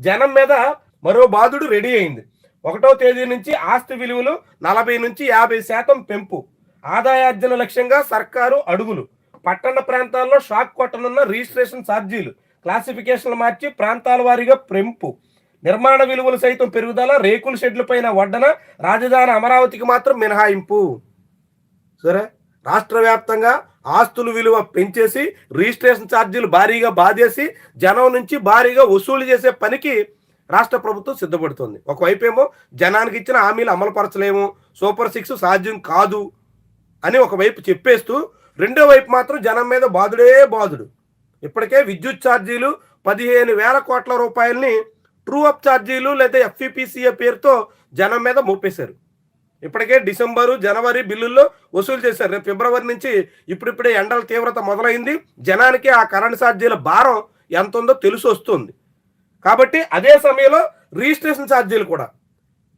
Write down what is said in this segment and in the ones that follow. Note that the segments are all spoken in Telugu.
జనం మీద మరో బాధుడు రెడీ అయింది. ఒకటో తేదీ నుంచి ఆస్తి విలువలు నలభై నుంచి యాభై శాతం పెంపు. ఆదాయార్జన లక్ష్యంగా సర్కారు అడుగులు. పట్టణ ప్రాంతాల్లో షాక్ కొట్టనున్న రిజిస్ట్రేషన్ ఛార్జీలు క్లాసిఫికేషన్లు మార్చి ప్రాంతాల వారీగా పెంపు. నిర్మాణ విలువలు సైతం పెరుగుదల రేకుల షెడ్ల పైన వడ్డన రాజధాని అమరావతికి మాత్రం మినహాయింపు. సరే? రాష్ట్ర వ్యాప్తంగా ఆస్తులు విలువ పెంచేసి రిజిస్ట్రేషన్ ఛార్జీలు భారీగా బాధేసి జనం నుంచి భారీగా వసూలు చేసే పనికి రాష్ట్ర ప్రభుత్వం సిద్ధపడుతుంది. ఒకవైపు ఏమో జనానికి ఇచ్చిన హామీలు అమలుపరచలేము సూపర్ సిక్స్ సాధ్యం కాదు అని ఒకవైపు చెప్పేస్తూ రెండో వైపు మాత్రం జనం మీద బాధుడే బాధుడు. ఇప్పటికే విద్యుత్ ఛార్జీలు పదిహేను వేల కోట్ల రూపాయలని ట్రూ అప్ ఛార్జీలు లేదా ఎఫ్ఈపిసిఏ పేరుతో జనం మీద మోపేశారు. ఇప్పటికే డిసెంబరు జనవరి బిల్లుల్లో వసూలు చేశారు. రేపు ఫిబ్రవరి నుంచి ఇప్పుడిప్పుడే ఎండల తీవ్రత మొదలైంది. జనానికి ఆ కరెంట్ ఛార్జీల భారం ఎంత ఉందో తెలిసి వస్తుంది. కాబట్టి అదే సమయంలో రిజిస్ట్రేషన్ ఛార్జీలు కూడా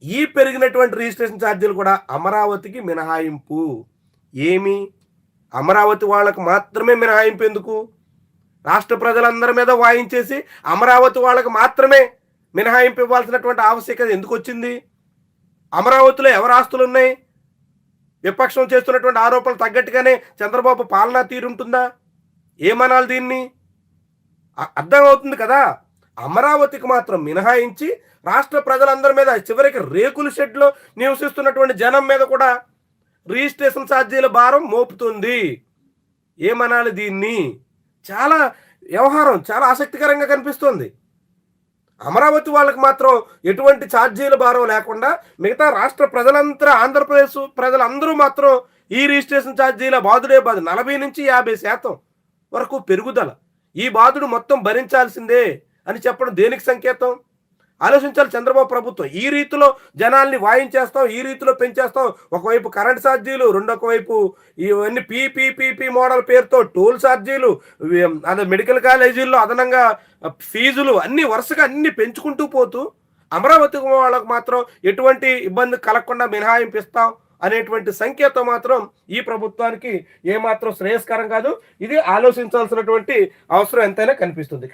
ఈ పెరిగినటువంటి రిజిస్ట్రేషన్ ఛార్జీలు కూడా అమరావతికి మినహాయింపు. ఏమి? అమరావతి వాళ్ళకు మాత్రమే మినహాయింపు ఎందుకు? రాష్ట్ర ప్రజలందరి మీద వాయించేసి అమరావతి వాళ్ళకు మాత్రమే మినహాయింపు ఇవ్వాల్సినటువంటి ఆవశ్యకత ఎందుకు వచ్చింది? అమరావతిలో ఎవరు ఆస్తులు ఉన్నాయి విపక్షం చేస్తున్నటువంటి ఆరోపణలు తగ్గట్టుగానే చంద్రబాబు పాలనా తీరుంటుందా ఏమనాలి దీన్ని? అర్థమవుతుంది కదా? అమరావతికి మాత్రం మినహాయించి రాష్ట్ర ప్రజలందరి మీద చివరికి రేకుల షెడ్లో నివసిస్తున్నటువంటి జనం మీద కూడా రిజిస్ట్రేషన్ ఛార్జీల భారం మోపుతుంది. ఏమనాలి దీన్ని? చాలా వ్యవహారం చాలా ఆసక్తికరంగా కనిపిస్తుంది. అమరావతి వాళ్ళకి మాత్రం ఎటువంటి ఛార్జీల భారం లేకుండా మిగతా రాష్ట్ర ప్రజలంతా ఆంధ్రప్రదేశ్ ప్రజలందరూ మాత్రం ఈ రిజిస్ట్రేషన్ ఛార్జీల బాధుడే బాధ. నలభై నుంచి యాభై శాతం వరకు పెరుగుదల. ఈ బాధుడు మొత్తం భరించాల్సిందే అని చెప్పడం దేనికి సంకేతం? ఆలోచించాలి చంద్రబాబు ప్రభుత్వం. ఈ రీతిలో జనాల్ని వాయించేస్తాం ఈ రీతిలో పెంచేస్తాం. ఒకవైపు కరెంట్ ఛార్జీలు రెండొక వైపు ఇవన్నీ పీపీపీపీ మోడల్ పేరుతో టోల్ ఛార్జీలు అదే మెడికల్ కాలేజీల్లో అదనంగా ఫీజులు అన్ని వరుసగా అన్ని పెంచుకుంటూ పోతూ అమరావతి వాళ్ళకు మాత్రం ఎటువంటి ఇబ్బంది కలగకుండా మినహాయింపు ఇస్తాం అనేటువంటి సంకేతం మాత్రం ఈ ప్రభుత్వానికి ఏమాత్రం శ్రేయస్కరం కాదు. ఇది ఆలోచించాల్సినటువంటి అవసరం ఎంతైనా కనిపిస్తుంది.